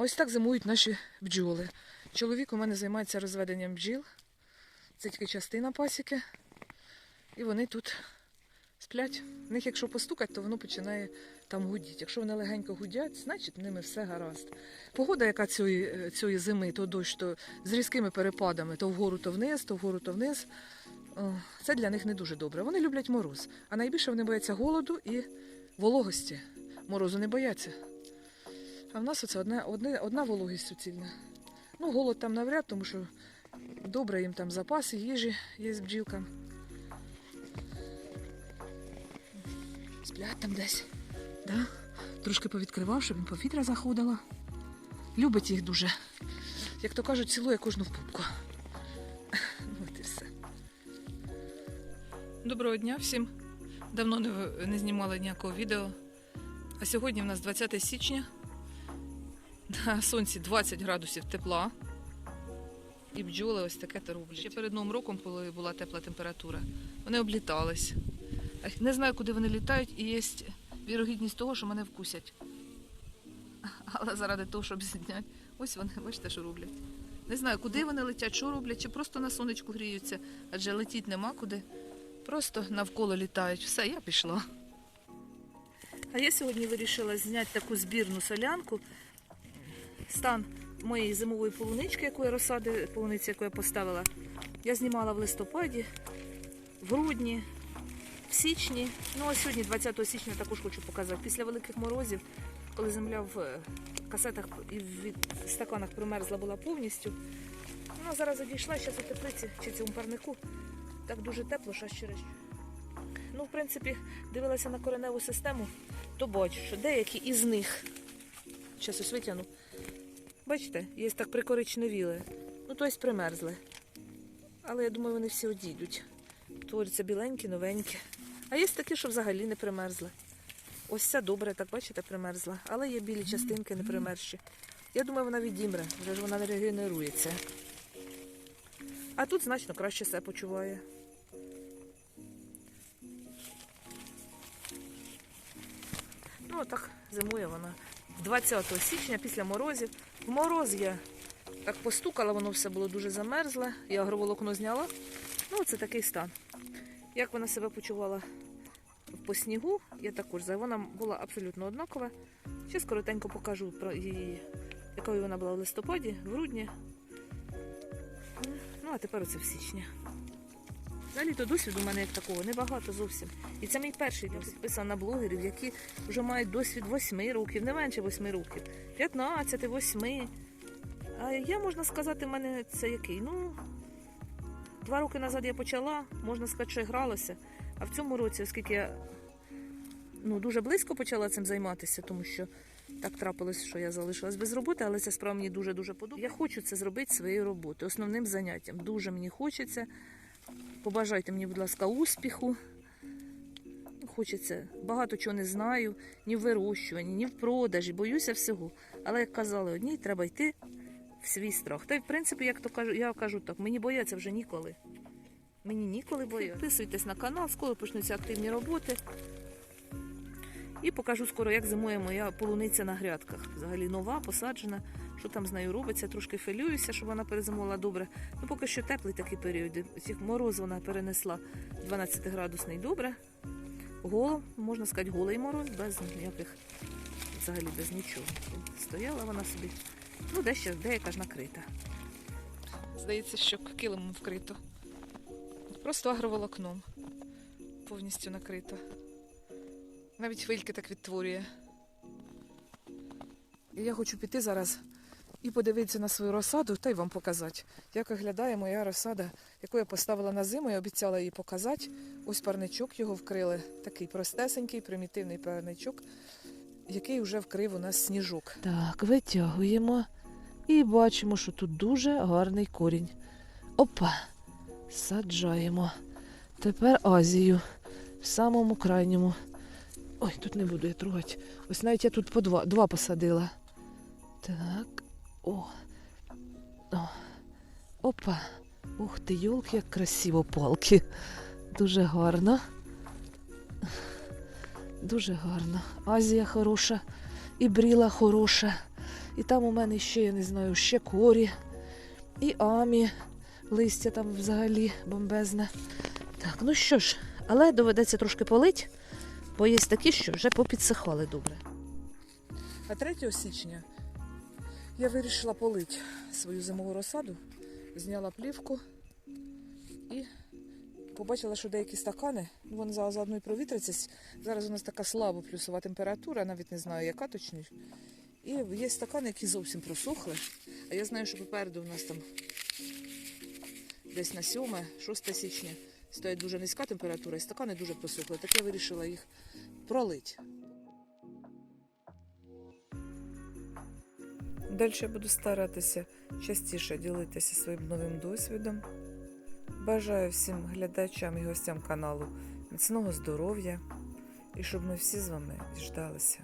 Ось так зимують наші бджоли. Чоловік у мене займається розведенням бджіл. Це тільки частина пасіки. І вони тут сплять. В них, якщо постукать, то воно починає там гудіти. Якщо вони легенько гудять, значить в ними все гаразд. Погода, яка цієї, цієї зими, то дощ, то з різкими перепадами, то вгору, то вниз, то вгору, то вниз. Це для них не дуже добре. Вони люблять мороз. А найбільше вони бояться голоду і вологості. Морозу не бояться. А в нас оце одна, одне, одна вологість суцільна. Ну, голод там навряд, тому що добре їм там запаси, їжі є з бджілкам. Сплять там десь. Да? Трошки повідкривав, щоб їм повітря заходило. Любить їх дуже. Як то кажуть, цілує кожну в пупку. От і все. Доброго дня всім. Давно не, не знімала ніякого відео. А сьогодні в нас 20 січня. На сонці 20 градусів тепла. І бджоли ось таке то роблять. Ще перед новим роком, коли була тепла температура, вони облітались. Не знаю, куди вони літають, і є вірогідність того, що мене вкусять. Але заради того, щоб зняти, ось вони, бачите, що роблять. Не знаю, куди вони летять, що роблять, чи просто на сонечку гріються, адже летіть нема куди. Просто навколо літають. Все, я пішла. А я сьогодні вирішила зняти таку збірну солянку. Стан моєї зимової полунички, яку я розсади, полуниці, яку я поставила. Я знімала в листопаді, в грудні, в січні. Ну а сьогодні, 20 січня, також хочу показати. Після великих морозів, коли земля в е, касетах і в стаканах примерзла була повністю. Ну, зараз одійшла, зараз у теплиці чи цьому парнику. Так дуже тепло, що аж через. Ну, в принципі, дивилася на кореневу систему, то бачу, що деякі із них. Зараз ось витягну. Бачите, є так прикоричневіли. Ну, тобто примерзли. Але я думаю, вони всі одійдуть. Творяться біленькі, новенькі. А є такі, що взагалі не примерзли. Ось ця добре, так бачите, примерзла. Але є білі частинки не примерзші. Я думаю, вона відімре, вже ж вона не регенерується. А тут значно краще себе почуває. Ну, так зимує вона. 20 січня після морозів. В мороз я так постукала, воно все було дуже замерзле. Я агроволокно зняла. Ну, це такий стан. Як вона себе почувала по снігу, я також знаю. Вона була абсолютно однакова. Зараз коротенько покажу про її, якою вона була в листопаді, в грудні. Ну, а тепер оце в січні. Взагалі то досвіду у мене як такого небагато зовсім. І це мій перший досвід підписаний на блогерів, які вже мають досвід 8 років, не менше 8 років, 15, 8. А я можна сказати, в мене це який? Ну, два роки назад я почала, можна сказати, що я гралася. А в цьому році, оскільки я ну, дуже близько почала цим займатися, тому що так трапилось, що я залишилась без роботи, але ця справа мені дуже-дуже подобається. Я хочу це зробити своєю роботою, основним заняттям. Дуже мені хочеться. Побажайте мені, будь ласка, успіху. Хочеться. Багато чого не знаю, ні в вирощуванні, ні в продажі, боюся всього. Але як казали, одній треба йти в свій страх. Та й в принципі, як то кажу, я кажу так, мені бояться вже ніколи. Мені ніколи бояться. Підписуйтесь на канал, скоро почнуться активні роботи. І покажу скоро, як зимує моя полуниця на грядках. Взагалі нова, посаджена. Що там з нею робиться, трошки філююся, щоб вона перезимувала добре. Ну, поки що теплий такий період. Цих мороз вона перенесла 12 градусний добре. Голо, можна сказати, голий мороз, без ніяких, взагалі без нічого. Стояла вона собі. Ну, дещо, деяка ж накрита. Здається, що килимом вкрито. Просто агроволокном. Повністю накрито. Навіть хвильки так відтворює. І я хочу піти зараз і подивитися на свою розсаду та й вам показати, як виглядає моя розсада, яку я поставила на зиму, я обіцяла її показати. Ось парничок його вкрили. Такий простесенький, примітивний парничок, який вже вкрив у нас сніжок. Так, витягуємо і бачимо, що тут дуже гарний корінь. Опа, саджаємо. Тепер Азію в самому крайньому. Ой, тут не буду я трогати. Ось навіть я тут по два, два посадила. Так. О. О. Опа. Ух ти, йолки, як красиво палки. Дуже гарно. Дуже гарно. Азія хороша, і бріла хороша, І там у мене ще, я не знаю, ще корі, і амі, листя там взагалі бомбезне. Так, ну що ж, але доведеться трошки полить, бо є такі, що вже попідсихали добре. А 3 січня я вирішила полити свою зимову розсаду, зняла плівку і побачила, що деякі стакани, вони зараз заодно і провітряться. Зараз у нас така слабо плюсова температура, навіть не знаю, яка точно. І є стакани, які зовсім просохли. А я знаю, що попереду у нас там десь на 7-6 січня стоїть дуже низька температура, і стакани дуже просохли. Так я вирішила їх пролити. Далі я буду старатися частіше ділитися своїм новим досвідом. Бажаю всім глядачам і гостям каналу міцного здоров'я і щоб ми всі з вами діждалися